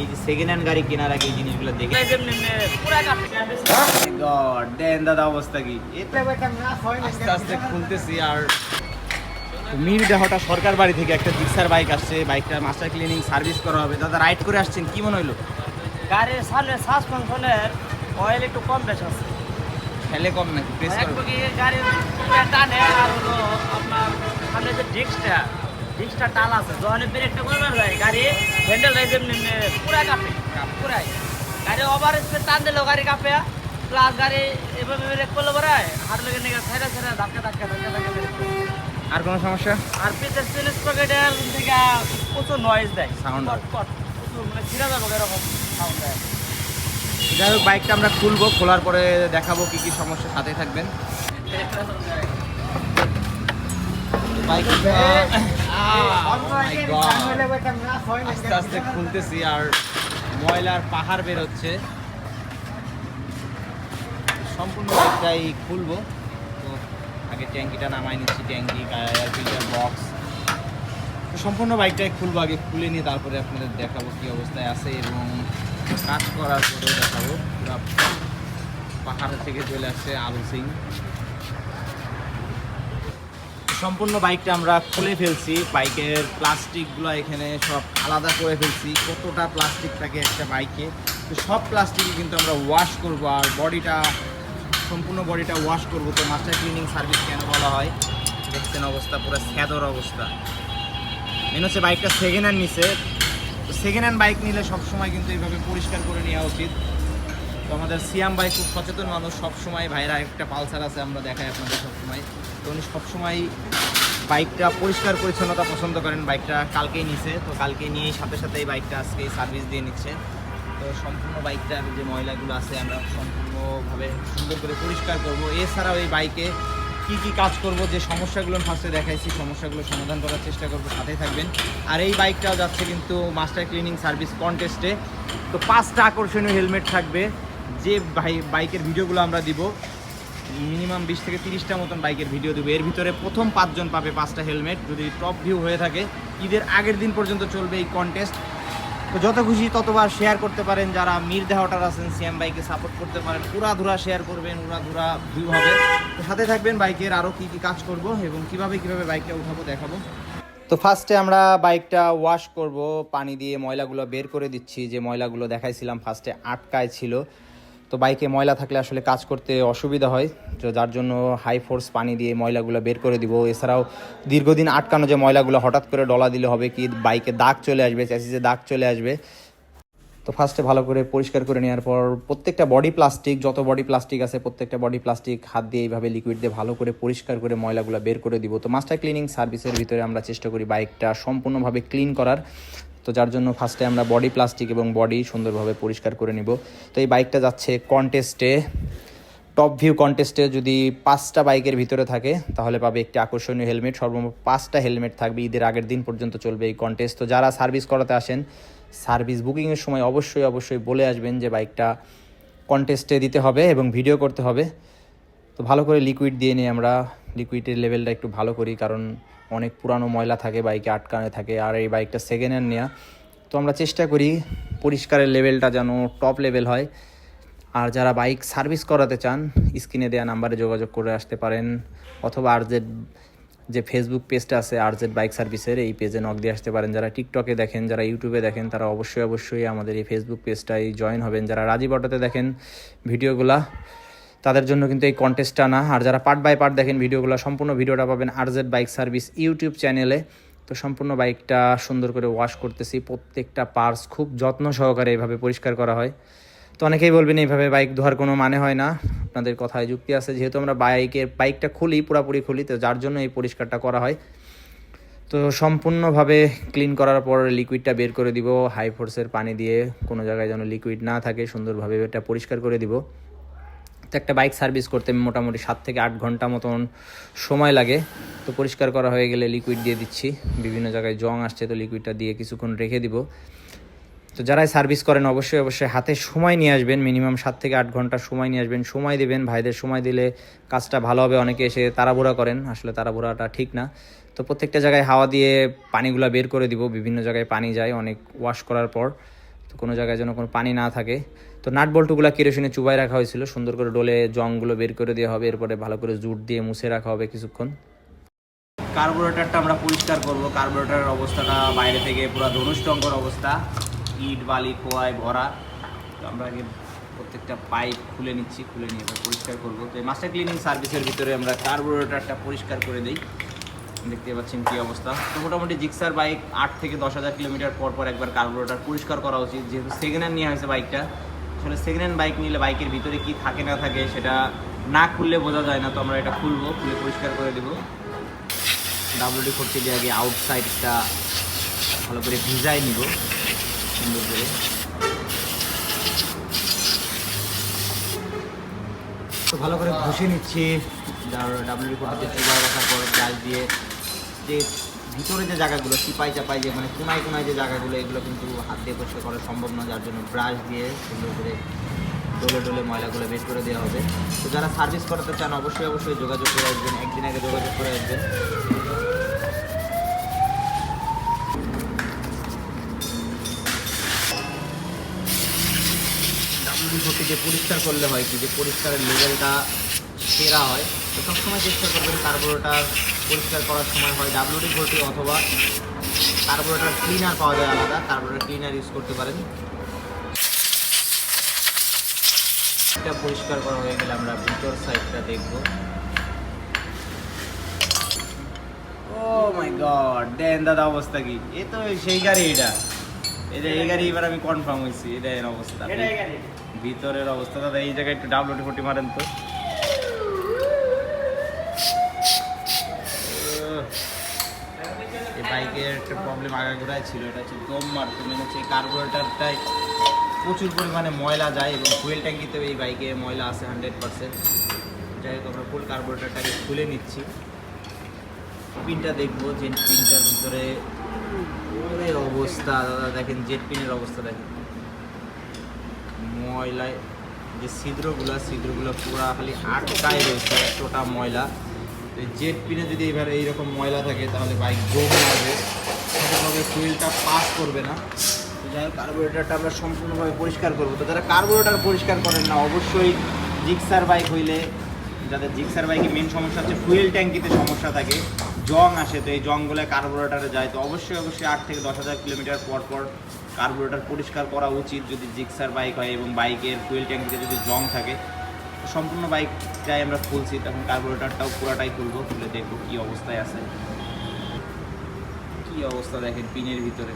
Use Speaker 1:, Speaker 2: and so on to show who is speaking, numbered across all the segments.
Speaker 1: এই যে second hand গাড়ি কেনার আগে এই জিনিসগুলো দেখে গড দেন দাদা অবস্থা কি? আস্তে আস্তে খুলতেছি আর মির দেহটা সরকার বাড়ি থেকে একটা জিক্সার বাইক আসছে বাইকটা মাস্টার ক্লিনিং সার্ভিস করা হবে। দাদা রাইড করে আসছেন কি মনে হলো
Speaker 2: গাড়ির সামনে সাসপেনশনের অয়েল একটু কম বেশ আছে।
Speaker 1: ফেলে কম নাকি? প্রেস
Speaker 2: একটু কি গাড়ির টানে আর হলো আপনার সামনে যে ডিস্কটা ডিস্কটা টাল আছে যখন ব্রেকটা করবার যায় গাড়ি হ্যান্ডেল রাইজ এমনি পুরা কাঁপে পুরাই। গাড়ি ওভার স্পিড টান দিলেও গাড়ি কাঁপে প্লাস গাড়ি এভাবে ব্রেক করলে পরে হাট লেগে নিয়ে সাইডে সাইডে ধাক্কা ধাক্কা ধাক্কা ধাক্কা
Speaker 1: আর কোনো সমস্যা?
Speaker 2: আর পিছের সিলিস পকেটের থেকে প্রচুর নয়েজ দেয়। কট প্রচুর মানে ছিঁড়ে যাব এরকম সাউন্ড দেয়।
Speaker 1: যাই হোক বাইকটা আমরা খুলবো খোলার পরে দেখাবো কি কি সমস্যা সাথে থাকবেন। বাইকটা আস্তে আস্তে খুলতেছি আর ময়লার পাহাড় বের হচ্ছে সম্পূর্ণ বাইকটাই খুলবো। তো আগে ট্যাঙ্কিটা নামাই নিচ্ছি ট্যাঙ্কি এয়ার ফিল্টার বক্স। সম্পূর্ণ বাইকটাই খুলবো আগে খুলে নিয়ে তারপরে আপনাদের দেখাবো কি অবস্থায় আছে এবং কাজ করার পরেও দেখাবো। পুরো পাহাড় থেকে চলে আসছে আলু সিং। সম্পূর্ণ বাইকটা আমরা খুলে ফেলছি। বাইকের প্লাস্টিকগুলো এখানে সব আলাদা করে ফেলছি। কতটা প্লাস্টিক থাকে একটা বাইকে, তো সব প্লাস্টিকই কিন্তু আমরা ওয়াশ করব আর বডিটা, সম্পূর্ণ বডিটা ওয়াশ করব। তো মাস্টার ক্লিনিং সার্ভিস কেন বলা হয়? দেখছেন অবস্থা, পুরো স্যাদর অবস্থা। মেন হচ্ছে বাইকটা সেকেন্ড হ্যান্ড নিছে। তো সেকেন্ড হ্যান্ড বাইক নিলে সবসময় কিন্তু এইভাবে পরিষ্কার করে নেওয়া উচিত। তো আমাদের সিয়াম ভাই খুব সচেতন মানুষ, সবসময় ভাইরা একটা পালসার আছে, আমরা দেখাই আপনাদের সবসময়। তো উনি সবসময় বাইকটা পরিষ্কার, পরিচ্ছন্নতা পছন্দ করেন, বাইকটা কালকেই নিছে। তো কালকে নিয়েই সাথে সাথে এই বাইকটা আজকে সার্ভিস দিয়ে নিচ্ছে। তো সম্পূর্ণ বাইকটার যে ময়লাগুলো আছে, আমরা সম্পূর্ণভাবে সুন্দর করে পরিষ্কার করব। এছাড়াও এই বাইকে কি কি কাজ করব, যে সমস্যাগুলো ফার্স্টে দেখাইছি, সমস্যাগুলো সমাধান করার চেষ্টা করব সাথে থাকবেন। আর এই বাইকটাও যাচ্ছে কিন্তু মাস্টার ক্লিনিং সার্ভিস কন্টেস্টে তো পাঁচটা আকর্ষণীয় হেলমেট থাকবে। যে বাইকের ভিডিওগুলো আমরা দিব, মিনিমাম বিশ থেকে তিরিশটা মতন বাইকের ভিডিও দেবো। এর ভিতরে প্রথম পাঁচজন পাবে পাঁচটা হেলমেট। যদি টপ ভিউ হয়ে থাকে, ঈদের আগের দিন পর্যন্ত চলবে এই কন্টেস্ট তো যত খুশি ততবার শেয়ার করতে পারেন। যারা মির দেহটার আছেন সিএম বাইকে সাপোর্ট করতে পারেন, উড়াধুরা শেয়ার করবেন, উড়াধুরা ভিউ হবে। তো সাথে থাকবেন, বাইকের আরও কী কী কাজ করব এবং কীভাবে কীভাবে বাইকটা উঠাবো দেখাবো। তো ফার্স্টে আমরা বাইকটা ওয়াশ করব, পানি দিয়ে ময়লাগুলো বের করে দিচ্ছি। যে ময়লাগুলো দেখাইছিলাম ফার্স্টে আটকায় ছিল। তো বাইকে ময়লা থাকলে আসলে কাজ করতে অসুবিধা হয়। তো যার জন্য হাই ফোর্স পানি দিয়ে ময়লাগুলো বের করে দিব। এছাড়াও দীর্ঘদিন আটকানো যে ময়লাগুলো হঠাৎ করে ডলা দিলে হবে কি, বাইকে দাগ চলে আসবে চ্যাসিসে দাগ চলে আসবে। তো ফার্স্টে ভালো করে পরিষ্কার করে নেওয়ার পর প্রত্যেকটা বডি প্লাস্টিক যত বডি প্লাস্টিক আছে, প্রত্যেকটা বডি প্লাস্টিক হাত দিয়ে এইভাবে লিকুইড দিয়ে ভালো করে পরিষ্কার করে ময়লাগুলো বের করে দিব। তো মাস্টার ক্লিনিং সার্ভিসের ভিতরে আমরা চেষ্টা করি বাইকটা সম্পূর্ণভাবে ক্লিন করার। তো যার জন্য ফার্স্টে আমরা বডি প্লাস্টিক এবং বডি সুন্দরভাবে পরিষ্কার করে নিব। তো এই বাইকটা যাচ্ছে কন্টেস্টে টপ ভিউ কন্টেস্টে যদি পাঁচটা বাইকের ভিতরে থাকে, তাহলে পাবে একটি আকর্ষণীয় হেলমেট সর্বমোট পাঁচটা হেলমেট থাকবে, ঈদের আগের দিন পর্যন্ত চলবে এই কন্টেস্ট তো যারা সার্ভিস করাতে আসেন সার্ভিস বুকিংয়ের সময় অবশ্যই অবশ্যই বলে আসবেন যে বাইকটা কন্টেস্টে দিতে হবে এবং ভিডিও করতে হবে। তো ভালো করে লিকুইড দিয়ে নিই আমরা লিকুইডের লেভেলটা একটু ভালো করি, কারণ অনেক পুরানো ময়লা থাকে বাইকে আটকানো থাকে, আর এই বাইকটা সেকেন্ড হ্যান্ড নেওয়া তো আমরা চেষ্টা করি পরিষ্কারের লেভেলটা যেন টপ লেভেল হয়। আর যারা বাইক সার্ভিস করাতে চান, স্ক্রিনে দেওয়া নাম্বারে যোগাযোগ করে আসতে পারেন, অথবা আর যে ফেসবুক পেজটা আছে, আর জেড বাইক সার্ভিসের এই পেজে নক দিয়ে আসতে পারেন। যারা টিকটকে দেখেন, যারা ইউটিউবে দেখেন, তারা অবশ্যই অবশ্যই আমাদের এই ফেসবুক পেজটাই জয়েন হবেন। যারা রাজীব অটোতে দেখেন ভিডিওগুলা তাদের জন্য কিন্তু এই কন্টেস্টটা না। আর যারা পার্ট বাই পার্ট দেখেন ভিডিওগুলো, সম্পূর্ণ ভিডিওটা পাবেন R Z bike service YouTube চ্যানেলে তো সম্পূর্ণ বাইকটা সুন্দর করে ওয়াশ করতেছি। প্রত্যেকটা পার্টস খুব যত্ন সহকারে এভাবে পরিষ্কার করা হয়। তো অনেকেই বলবেন, এইভাবে বাইক ধোয়ার কোনো মানে হয় না? আপনাদের কথায় যুক্তি আছে। যেহেতু আমরা বাইকের বাইকটা খুলি, পুরাপুরি খুলি, তো যার জন্য এই পরিষ্কারটা করা হয়। তো সম্পূর্ণভাবে ক্লিন করার পর লিকুইডটা বের করে দিব। হাই ফোর্সের পানি দিয়ে কোনো জায়গায় যেন লিকুইড না থাকে, সুন্দরভাবে এটা পরিষ্কার করে দিব। একটা বাইক সার্ভিস করতে মোটামুটি সাত থেকে আট ঘণ্টা মতন সময় লাগে। তো পরিষ্কার করা হয়ে গেলে লিকুইড দিয়ে দিচ্ছি। বিভিন্ন জায়গায় জং আসছে, তো লিকুইডটা দিয়ে কিছুক্ষণ রেখে দিব। তো যারাই সার্ভিস করেন, অবশ্যই অবশ্যই হাতে সময় নিয়ে আসবেন। মিনিমাম সাত থেকে আট ঘণ্টা সময় নিয়ে আসবেন। সময় দেবেন। ভাইদের সময় দিলে কাজটা ভালো হবে। অনেকে এসে তাড়াহুড়া করেন। আসলে তাড়াহুড়াটা ঠিক না। তো প্রত্যেকটা জায়গায় হাওয়া দিয়ে পানিগুলো বের করে দিব। বিভিন্ন জায়গায় পানি যায়, অনেক ওয়াশ করার পর। তো কোনো জায়গায় যেন কোনো পানি না থাকে। তো নাট বল্টুগুলো কেরোসিনে চুবাই রাখা হয়েছিল, সুন্দর করে ডোলে জংগুলো বের করে দেওয়া হবে, এরপরে ভালো করে জুট দিয়ে মুছে রাখা হবে কিছুক্ষণ। কার্বোরেটরটা আমরা পরিষ্কার করব, কার্বোরেটরের অবস্থাটা বাইরে থেকে পুরো ধনুষ্টঙ্কর অবস্থা, ইট, বালি খোয়ায় ভরা। তো আমরা আগে প্রত্যেকটা পাইপ খুলে নিচ্ছি, খুলে নিয়ে পরিষ্কার করব। তো এই মাস্টার ক্লিনিং সার্ভিসের ভিতরে আমরা কার্বোরেটরটা পরিষ্কার করে দিই। দেখতে পাচ্ছেন কী অবস্থা। তো মোটামুটি জিক্সার বাইক আট থেকে দশ হাজার কিলোমিটার পর পর একবার কার্বোরেটর পরিষ্কার করা উচিত। যেহেতু সেকেন্ড হ্যান্ড নিয়ে হয়েছে বাইকটা, আসলে সেকেন্ড হ্যান্ড বাইক নিলে বাইকের ভিতরে কি থাকে না থাকে সেটা না খুললে বোঝা যায় না, তো আমরা এটা খুলবো, খুলে পরিষ্কার করে দেবো। ডাব্লিউডি করতে গিয়ে আগে আউটসাইডটা ভালো করে ভিজাই নিব, সুন্দর করে। তো ভালো করে ঘষে নিচ্ছি। ডাব্লিউডি করতে চুবাই রাখার পর ব্রাশ দিয়ে যে ভিতরে যে জায়গাগুলো চিপাই চাপাই যে মানে কোনায় কোনায় যে জায়গাগুলো, এগুলো কিন্তু হাত দিয়ে পরিষ্কার করা সম্ভব না যার জন্য ব্রাশ দিয়ে সুন্দর করে ডলে ডলে ময়লাগুলো বের করে দেওয়া হবে। তো যারা সার্ভিস করাতে চান, অবশ্যই অবশ্যই যোগাযোগ করে আসবেন, একদিন আগে যোগাযোগ করে আসবেন। যে পরিষ্কার করলে হয় কি? যে পরিষ্কারের লেভেলটা সেরা হয়। তো সবসময় চেষ্টা করবেন কার্বোরেটার পরিষ্কার করার সময় হয় ডাব্লিউডি ভর্তি অথবা কার্বোরেটার ক্লিনার পাওয়া যায় আলাদা কার্বোরেটার ক্লিনার ইউজ করতে পারেন। এটা পরিষ্কার করা হয়ে গেলে আমরা ভিতর সাইডটা দেখব। ও মাই গড দেন দাদা অবস্থা কি? এ তো সেই গাড়ি এটা। এটা এই গাড়ি এবার আমি কনফার্ম হয়েছি এটা এর অবস্থা। ভিতরের অবস্থা। দাদা এই জায়গায় একটু ডাবলুটি ফুটি মারেন তো। বাইকের একটা প্রবলেম আগাগোড়ায় ছিল? এটা হচ্ছে দম মারতো মানে হচ্ছে এই কার্বোরেটারটাই প্রচুর পরিমাণে ময়লা যায় এবং ফুয়েল ট্যাঙ্কিতেও এই বাইকে ময়লা আছে হান্ড্রেড পার্সেন্ট যাই হোক, আমরা ফুল কার্বোরেটারটাকে খুলে নিচ্ছি। পিনটা দেখব জেট পিনটার ভিতরে ওরে অবস্থা? দাদা, দেখেন জেট পিনের অবস্থা, দেখেন। ময়লায় যে ছিদ্রগুলো ছিদ্রগুলো পুরা খালি আটকায় রয়েছে, এতটা ময়লা। এই জেট পিনে যদি এবার এইরকম ময়লা থাকে, তাহলে বাইক জম মারবে। সঠিকভাবে ফুয়েলটা পাস করবে না। তো যাই হোক কার্বোরেটারটা আমরা সম্পূর্ণভাবে পরিষ্কার করব। তো যারা কার্বোরেটার পরিষ্কার করেন না, অবশ্যই জিক্সার বাইক হইলে, যাদের জিক্সার বাইকে মেন সমস্যা হচ্ছে ফুয়েল ট্যাঙ্কিতে সমস্যা থাকে, জং আসে, তো এই জংগুলো কার্বোরেটারে যায়। তো অবশ্যই অবশ্যই আট থেকে দশ হাজার কিলোমিটার পর পর কার্বোরেটার পরিষ্কার করা উচিত। যদি জিক্সার বাইক হয় এবং বাইকের ফুয়েল ট্যাঙ্কিতে যদি জং থাকে সম্পূর্ণ বাইকটাই আমরা খুলছি, তখন কার্বোরেটারটাও পুরাটাই খুলবো, খুলে দেখব কী অবস্থায় আছে। কী অবস্থা দেখেন পিনের ভিতরে।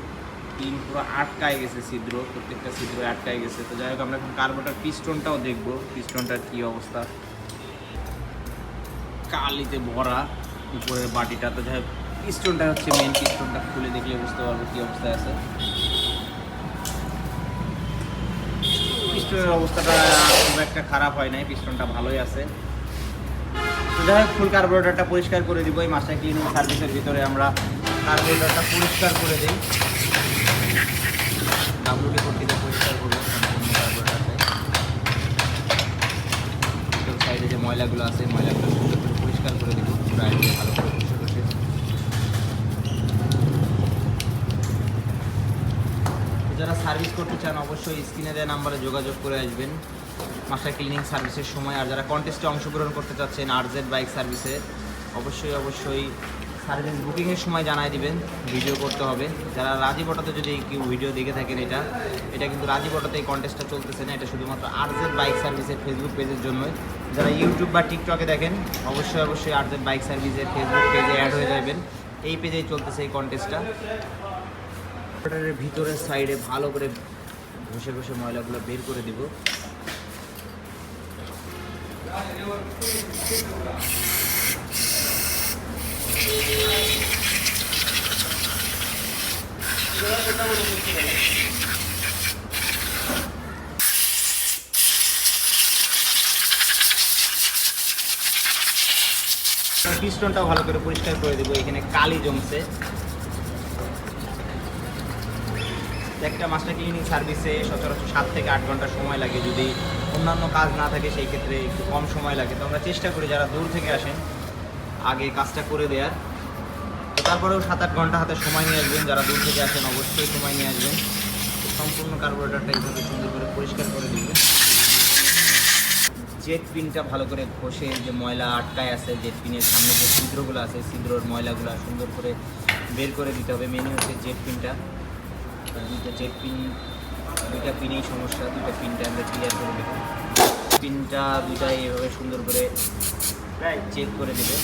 Speaker 1: পিন পুরো আটকায় গেছে ছিদ্র, প্রত্যেকটা ছিদ্র আটকায় গেছে। তো যাই হোক, আমরা এখন কার্বোরেটার পিস্টনটাও দেখব পিস্টনটার কী অবস্থা। কালিতে ভরা উপরের বাটিটা। তো যাই হোক পিস্টনটা হচ্ছে মেন পিস্টনটা খুলে দেখলে বুঝতে পারব কী অবস্থায় আছে। পিস্টনের অবস্থাটা খুব একটা খারাপ হয় নাই পিস্টনটা ভালোই আছে। তো যাই হোক ফুল কার্বোরেটারটা পরিষ্কার করে দিব, এই মাস্টার ক্লিনিং সার্ভিসের ভিতরে আমরা কার্বোরেটারটা পরিষ্কার করে দিই। ডাব্লিউডি কর্তৃক পরিষ্কার করব সাইডে যে ময়লাগুলো আছে, ময়লাগুলো সুন্দর করে পরিষ্কার করে দিব ভালো করে। যারা সার্ভিস করতে চান, অবশ্যই স্ক্রিনে দেওয়া নাম্বারে যোগাযোগ করে আসবেন। মাস্টার ক্লিনিং সার্ভিসের সময়, আর যারা কন্টেস্টে অংশগ্রহণ করতে চাচ্ছেন আরজেড বাইক সার্ভিসে অবশ্যই অবশ্যই সার্ভিস বুকিংয়ের সময় জানাই দিবেন ভিডিও করতে হবে। যারা রাজি বটাতে যদি কেউ ভিডিও দেখে থাকেন এটা এটা কিন্তু রাজি বটাতে এই কন্টেস্টটা চলতেছে না, এটা শুধুমাত্র আরজেড বাইক সার্ভিসের ফেসবুক পেজের জন্যই। যারা ইউটিউব বা টিকটকে দেখেন, অবশ্যই অবশ্যই আরজেড বাইক সার্ভিসের ফেসবুক পেজে অ্যাড হয়ে যাবেন। এই পেজেই চলতেছে এই কন্টেস্টটা কম্পিউটারের ভিতরের সাইডে ভালো করে ঘষে ঘষে ময়লাগুলো বের করে দিব। পিস্টনটাও ভালো করে পরিষ্কার করে দেবো, এখানে কালি জমছে। একটা মাস্টার ক্লিনিং সার্ভিসে সচরাচর সাত থেকে আট ঘণ্টা সময় লাগে। যদি অন্যান্য কাজ না থাকে, সেই ক্ষেত্রে একটু কম সময় লাগে। তো আমরা চেষ্টা করি যারা দূর থেকে আসেন, আগে কাজটা করে দেওয়ার তো তারপরেও সাত আট ঘণ্টা হাতে সময় নিয়ে আসবেন। যারা দূর থেকে আসেন, অবশ্যই সময় নিয়ে আসবেন। সম্পূর্ণ কার্বোরেটরটা এইভাবে সুন্দর করে পরিষ্কার করে দিবে জেট পিনটা ভালো করে ঘষে যে ময়লা আটকায় আছে জেট পিনের সামনে যে ছিদ্রগুলো আছে, ছিদ্রর ময়লাগুলো সুন্দর করে বের করে দিতে হবে। মেনু হচ্ছে জেট পিনটা দুইটা জেট পিন দুইটা পিনেই সমস্যা, দুইটা পিনটা আমরা ক্লিয়ার করে দেবো। পিনটা দুইটাই এভাবে সুন্দর করে চেক করে দেবে।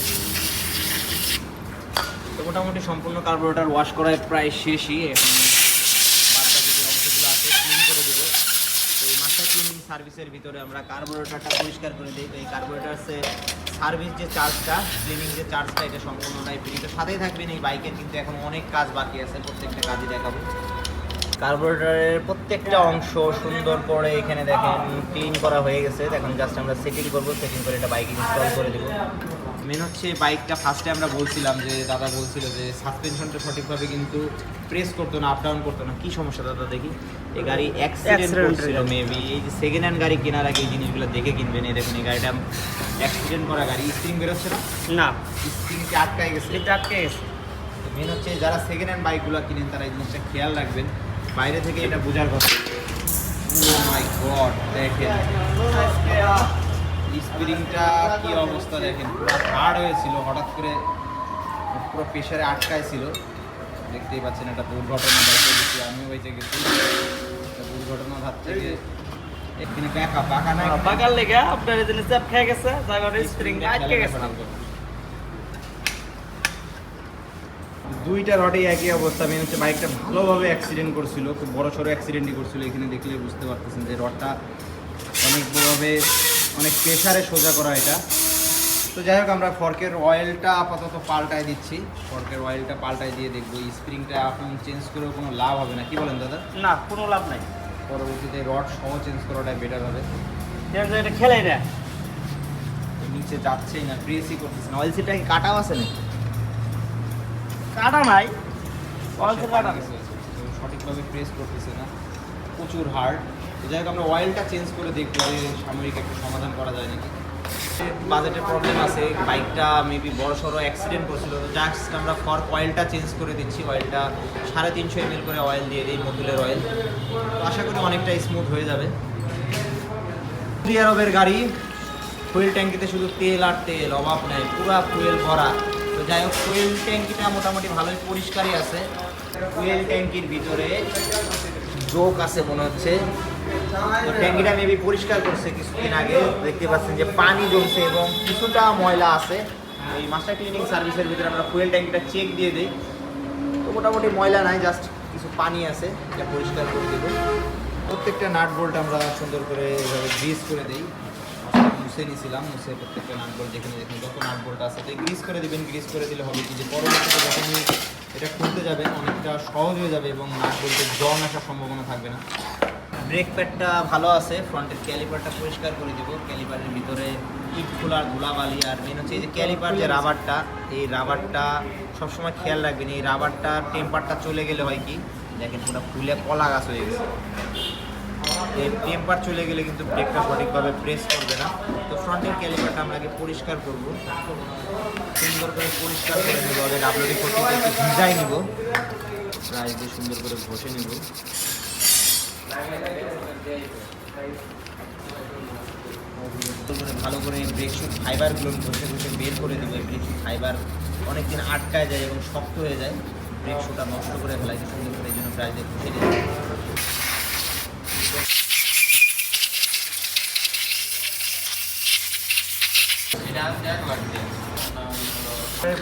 Speaker 1: তো মোটামুটি সম্পূর্ণ কার্বোরেটর ওয়াশ করায় প্রায় শেষই। এখন যে অংশগুলো আছে করে দেবো। তো এই মাস্টার সার্ভিসের ভিতরে আমরা কার্বোরেটরটা পরিষ্কার করে দিই। তো এই কার্বোরেটার্সে সার্ভিস যে চার্জটা ক্লিনিং যে চার্জটা এটা সম্পূর্ণটাই ফ্রি তো সাথেই থাকবেন এই বাইকের কিন্তু এখন অনেক কাজ বাকি আছে, প্রত্যেকটা কাজই দেখাবো। কার্বোরেটরের প্রত্যেকটা অংশ সুন্দর করে এখানে দেখেন ক্লিন করা হয়ে গেছে। এখন জাস্ট আমরা সেটিং করব সেটিং করে এটা বাইক ইনস্টল করে দেবো। মেন হচ্ছে বাইকটা ফার্স্টে আমরা বলছিলাম যে দাদা বলছিল যে সাসপেনশনটা সঠিকভাবে কিন্তু প্রেস করতো না আপ ডাউন করতো না। কি সমস্যা দাদা দেখি? এই গাড়ি অ্যাক্সিডেন্ট করছিল মেবি এই যে সেকেন্ড হ্যান্ড গাড়ি কেনার আগে এই জিনিসগুলো দেখে কিনবেন। এই দেখুন এই গাড়িটা অ্যাক্সিডেন্ট করা গাড়ি। স্প্রিং বেরোচ্ছে না?
Speaker 2: না।
Speaker 1: স্প্রিং কি আটকায় গেছে।
Speaker 2: এটা আটকে গেছে।
Speaker 1: মেন হচ্ছে যারা সেকেন্ড হ্যান্ড বাইকগুলো কিনেন তারা এই জিনিসটা খেয়াল রাখবেন। বাইরে থেকে এটা বোঝার কথা। ও মাই গড দেখেন। স্প্রিংটা কি অবস্থা দেখেন। পুরো হার্ড হয়েছিল হঠাৎ করে পুরো প্রেশারে আটকায় ছিল দেখতেই পাচ্ছেন একটা দুর্ঘটনা বাইকে গেছি আমিও গেছি। দুর্ঘটনা হাত থেকে এখানে ব্যাকা বাঁকা নাই।
Speaker 2: বাগার লেগে আপনার এদিনে চাপ খেয়ে গেছে জায়গাটা স্প্রিং আটকে গেছে।
Speaker 1: দুইটা রডে একই অবস্থা। মেন হচ্ছে বাইকটা ভালোভাবে অ্যাক্সিডেন্ট করছিল খুব বড় সড়ো অ্যাক্সিডেন্টই করছিল এখানে দেখলে বুঝতে পারতেছেন যে রডটা অনেকভাবে অনেক প্রেশারে সোজা করা এটা। তো যাই হোক আমরা ফর্কের অয়েলটা আপাতত পাল্টায় দিচ্ছি। ফর্কের অয়েলটা পাল্টায় দিয়ে দেখব স্প্রিংটা এখন চেঞ্জ করেও কোনো লাভ হবে না। কি বলেন দাদা?
Speaker 2: না কোনো লাভ নাই।
Speaker 1: পরবর্তীতে রড সহ চেঞ্জ করাটাই বেটার হবে।
Speaker 2: এটা এটা খেলাই না
Speaker 1: নিচে যাচ্ছেই না প্রেসই করতেছে না। অয়েল সিটটা কি কাটাও আছে নাকি?
Speaker 2: কাটা নাই। অল্প কাটা।
Speaker 1: সঠিকভাবে প্রেস করতেছে না। প্রচুর হার্ড যাই হোক আমরা অয়েলটা চেঞ্জ করে দেখব যে সাময়িক একটা সমাধান করা যায় নাকি। বাজেটের প্রবলেম আছে। বাইকটা মেবি বড় সড়ো অ্যাক্সিডেন্ট করছিল। তো জাস্ট আমরা ফর অয়েলটা চেঞ্জ করে দিচ্ছি। অয়েলটা সাড়ে তিনশো এমএল করে অয়েল দিয়ে দিই মতুলের অয়েল তো আশা করি অনেকটা স্মুথ হয়ে যাবে। আরবের গাড়ি ফুয়েল ট্যাঙ্কিতে শুধু তেল আর তেল অভাব নেই। পুরা ফুয়েল ভরা। তো যাই হোক ফুয়েল ট্যাঙ্কিটা মোটামুটি ভালোই পরিষ্কারই আছে। ফুয়েল ট্যাঙ্কির ভিতরে জোক আছে মনে হচ্ছে। ট্যাঙ্কিটা মেবি পরিষ্কার করছে কিছুদিন আগে। দেখতে পাচ্ছেন যে পানি জমছে এবং কিছুটা ময়লা আছে। এই মাস্টার ক্লিনিং সার্ভিসের ভিতরে আমরা ফুয়েল ট্যাঙ্কিটা চেক দিয়ে দিই। তো মোটামুটি ময়লা নাই জাস্ট কিছু পানি আছে, এটা পরিষ্কার করে দেবো। প্রত্যেকটা নাট বোল্ট আমরা সুন্দর করে এভাবে গ্রিস করে দিই। মুছে নিয়েছিলাম মুছে প্রত্যেকটা নাট বোল্ট যেখানে যেখানে যত নাট বোল্ট আছে, তো গ্রিস করে দেবেন গ্রিস করে দিলে হবে কি যে পরবর্তীতে যখনই এটা খুলতে যাবেন অনেকটা সহজ হয়ে যাবে এবং নাটবোল্টের জং আসার সম্ভাবনা থাকবে না। ব্রেক প্যাডটা ভালো আছে ফ্রন্টের ক্যালিপারটা পরিষ্কার করে দিব। ক্যালিপারের ভিতরে ইট খোলার ধুলাবালি আর মেন হচ্ছে এই যে ক্যালিপার যে রাবারটা এই রাবারটা সবসময় খেয়াল রাখবেন, এই রাবারটা টেম্পারটা চলে গেলে হয় কি, দেখেন পুরো ফুলে কলা গাছ হয়ে গেছে। এই টেম্পার চলে গেলে কিন্তু ব্রেকটা সঠিকভাবে প্রেস করবে না। তো ফ্রন্টের ক্যালিপারটা আমরা আগে পরিষ্কার করব। সুন্দর করে পরিষ্কার করে নেব। আগে ডাব্লিউডি ফোরটিতে একটু ভিজাই নিব। প্রায় দিয়ে সুন্দর করে ঘষে নেব। ভালো করে ব্রেক শুট ফাইবারগুলো ঘষে ঘষে বের করে দেবো এই ব্রেক শুট ফাইবার অনেকদিন আটকায় যায় এবং শক্ত হয়ে যায়। ব্রেক শুটা নষ্ট করে ফেলাই সুন্দর করে এই জন্য প্রায় দিয়ে ঘষে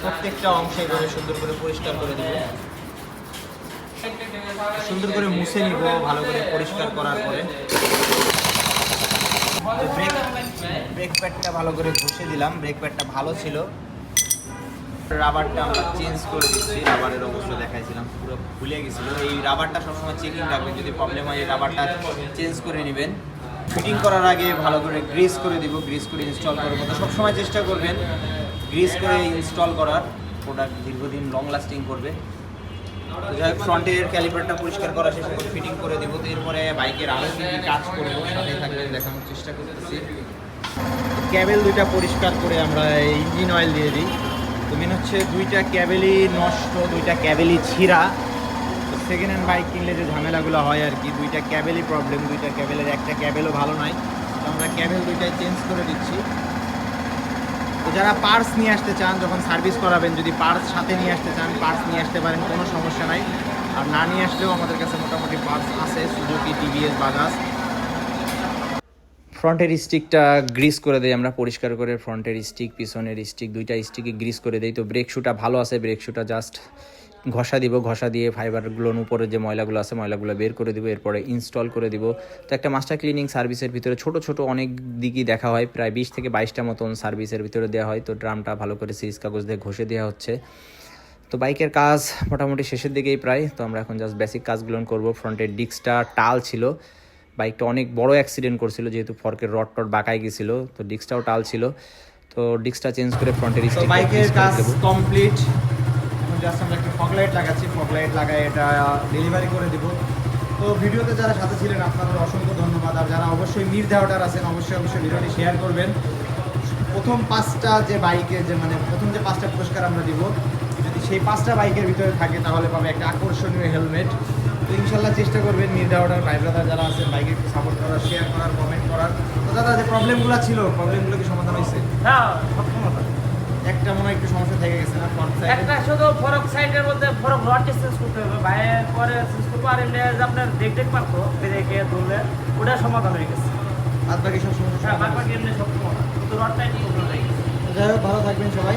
Speaker 1: প্রত্যেকটা অংশে এভাবে সুন্দর করে পরিষ্কার করে দিব। সুন্দর করে মুছে নিব, ভালো করে পরিষ্কার করার পরে। ব্রেক ব্রেক প্যাডটা ভালো করে ঘষে দিলাম। ব্রেক প্যাডটা ভালো ছিল। রাবারটা আমরা চেঞ্জ করে দিচ্ছি। রাবারের অবস্থা দেখাইছিলাম, পুরো ভুলে গেছিল। এই রাবারটা সবসময় চেকিং রাখবেন, যদি প্রবলেম হয় এই রাবারটা চেঞ্জ করে নেবেন। ফিটিং করার আগে ভালো করে গ্রিস করে দিব, গ্রিস করে ইনস্টল করব তো সবসময় চেষ্টা করবেন গ্রিস করে ইনস্টল করার। প্রোডাক্ট দীর্ঘদিন লং লাস্টিং করবে। যাই হোক ফ্রন্টের ক্যালিপারটা পরিষ্কার করা শেষে করে ফিটিং করে দেবো। তো এরপরে বাইকের আরও কী কাজ করব সাথে থাকবেন, দেখানোর চেষ্টা করতেছি। ক্যাবেল দুইটা পরিষ্কার করে আমরা ইঞ্জিন অয়েল দিয়ে দিই। তো মেন হচ্ছে দুইটা ক্যাবেলই নষ্ট, দুইটা ক্যাবেলই ছিঁড়া। সেকেন্ড হ্যান্ড বাইক কিনলে যে ঝামেলাগুলো হয় আর কি, দুইটা ক্যাবেলই প্রবলেম দুইটা ক্যাবেলের একটা ক্যাবেলও ভালো নয়। তো আমরা ক্যাবেল দুইটাই চেঞ্জ করে দিচ্ছি। তো যারা পার্স নিয়ে আসতে চান, যখন সার্ভিস করাবেন, যদি পার্স সাথে নিয়ে আসতে চান পার্স নিয়ে আসতে পারেন, কোনো সমস্যা নাই। আর না নিয়ে আসলেও আমাদের কাছে মোটামুটি পার্স আছে সুজুকি টিভিএস বাজাজ ফ্রন্টের স্টিকটা গ্রিস করে দেই আমরা, পরিষ্কার করে। ফ্রন্টের স্টিক পিছনের স্টিক দুইটা স্টিকে গ্রিস করে দেই। তো ব্রেক শুটা ভালো আছে ব্রেক শুটা জাস্ট ঘষা দিব ঘষা দিয়ে ফাইবারগুলোর উপরে যে ময়লাগুলো আছে ময়লাগুলো বের করে দিব এরপরে ইনস্টল করে দিব। তো একটা মাস্টার ক্লিনিং সার্ভিসের ভিতরে ছোট ছোট অনেক দিকই দেখা হয় প্রায় বিশ থেকে বাইশটা মতন সার্ভিসের ভিতরে দেওয়া হয়। তো ড্রামটা ভালো করে সিরিজ কাগজ দিয়ে ঘষে দেওয়া হচ্ছে। তো বাইকের কাজ মোটামুটি শেষের দিকেই প্রায়। তো আমরা এখন জাস্ট বেসিক কাজগুলো করব। ফ্রন্টের ডিস্কটা টাল ছিল। বাইকটা অনেক বড় অ্যাক্সিডেন্ট করছিল যেহেতু ফর্কের রড টড বাঁকায় গেছিল। তো ডিস্কটাও টাল ছিল। তো ডিস্কটা চেঞ্জ করে ফ্রন্টের
Speaker 3: বাইকের কাজ কমপ্লিট জাস্ট আমরা একটা ফগ লাইট লাগাচ্ছি, ফগ লাইট লাগাই এটা ডেলিভারি করে দিব। তো ভিডিওতে যারা সাথে ছিলেন, আপনাদের অসংখ্য ধন্যবাদ। আর যারা অবশ্যই মির দেওয়াটার আছেন, অবশ্যই অবশ্যই ভিডিওটি শেয়ার করবেন। প্রথম পাঁচটা যে বাইকে যে মানে প্রথম যে পাঁচটা পুরস্কার আমরা দিব, যদি সেই পাঁচটা বাইকের ভিতরে থাকে, তাহলে পাবে একটা আকর্ষণীয় হেলমেট তো ইনশাল্লাহ চেষ্টা করবেন মির দেওয়াটার, ভাই ব্রাদার যারা আছেন বাইকে একটু সাপোর্ট করার শেয়ার করার কমেন্ট করার। তো দাদা, যে প্রবলেমগুলো ছিল প্রবলেমগুলো কি সমাধান হয়েছে?
Speaker 2: হ্যাঁ
Speaker 3: একটা মনে একটু সমস্যা থেকে গেছে না ফ্রন্ট সাইড
Speaker 2: একটা শুধু ফরক সাইডের মধ্যে ফরক রডটা চেঞ্জ করতে হবে। বাইরে পরে চেঞ্জ করব। আর এমনি আপনার দেখ দেখ পারতো ব্রেকে ধরলে ওটা সমাধান হয়ে গেছে।
Speaker 3: বাদ বাকি সব সমস্যা
Speaker 2: হ্যাঁ বাকি এমনি সব সমাধান। তো রডটাই ঠিক হয়ে গেছে
Speaker 3: যাই হোক ভালো থাকবেন সবাই।